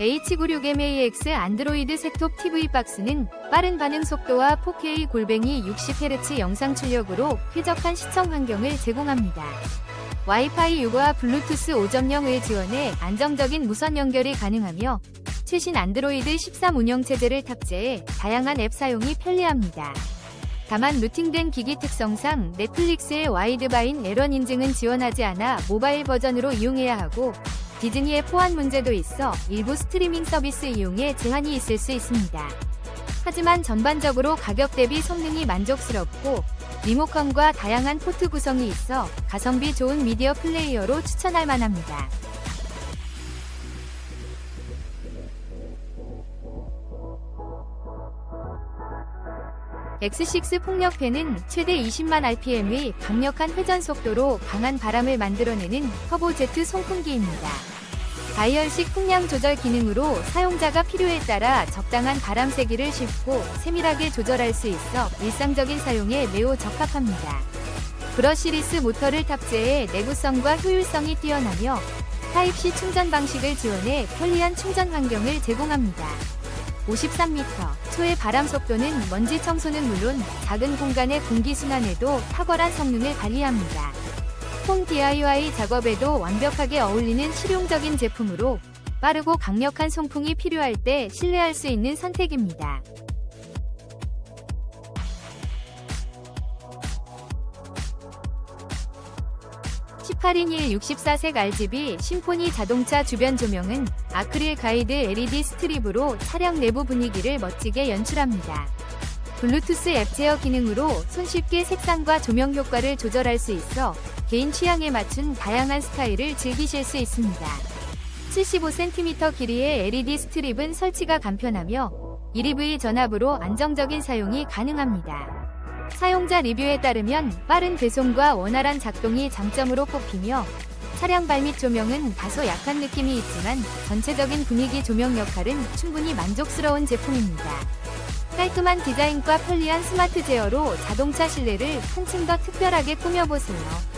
H96MAX 안드로이드 셋톱 TV 박스는 빠른 반응 속도와 4K 골뱅이 60Hz 영상 출력으로 쾌적한 시청 환경을 제공합니다. 와이파이 6와 블루투스 5.0을 지원해 안정적인 무선 연결이 가능하며 최신 안드로이드 13 운영체제를 탑재해 다양한 앱 사용이 편리합니다. 다만 루팅된 기기 특성상 넷플릭스의 와이드바인 에런 인증은 지원하지 않아 모바일 버전으로 이용해야 하고 디즈니의 포환 문제도 있어 일부 스트리밍 서비스 이용에 제한이 있을 수 있습니다. 하지만 전반적으로 가격 대비 성능이 만족스럽고 리모컨과 다양한 포트 구성이 있어 가성비 좋은 미디어 플레이어로 추천할 만합니다. X6 폭력팬은 최대 20만 rpm의 강력한 회전 속도로 강한 바람을 만들어내는 터보제트 송풍기입니다. 다이얼식 풍량 조절 기능으로 사용자가 필요에 따라 적당한 바람 세기를 쉽고 세밀하게 조절할 수 있어 일상적인 사용에 매우 적합합니다. 브러시리스 모터를 탑재해 내구성과 효율성이 뛰어나며 타입C 충전 방식을 지원해 편리한 충전 환경을 제공합니다. 53m 초의 바람 속도는 먼지 청소는 물론 작은 공간의 공기 순환에도 탁월한 성능을 발휘합니다. 홈 DIY 작업에도 완벽하게 어울리는 실용적인 제품으로 빠르고 강력한 송풍이 필요할 때 신뢰할 수 있는 선택입니다. (18인 1) 64색 RGB 심포니 자동차 주변 조명은 아크릴 가이드 LED 스트립으로 차량 내부 분위기를 멋지게 연출합니다. 블루투스 앱 제어 기능으로 손쉽게 색상과 조명 효과를 조절할 수 있어 개인 취향에 맞춘 다양한 스타일을 즐기실 수 있습니다. 75cm 길이의 LED 스트립은 설치가 간편하며 1EV 전압으로 안정적인 사용이 가능합니다. 사용자 리뷰에 따르면 빠른 배송과 원활한 작동이 장점으로 꼽히며 차량 발밑 조명은 다소 약한 느낌이 있지만 전체적인 분위기 조명 역할은 충분히 만족스러운 제품입니다. 깔끔한 디자인과 편리한 스마트 제어로 자동차 실내를 한층 더 특별하게 꾸며보세요.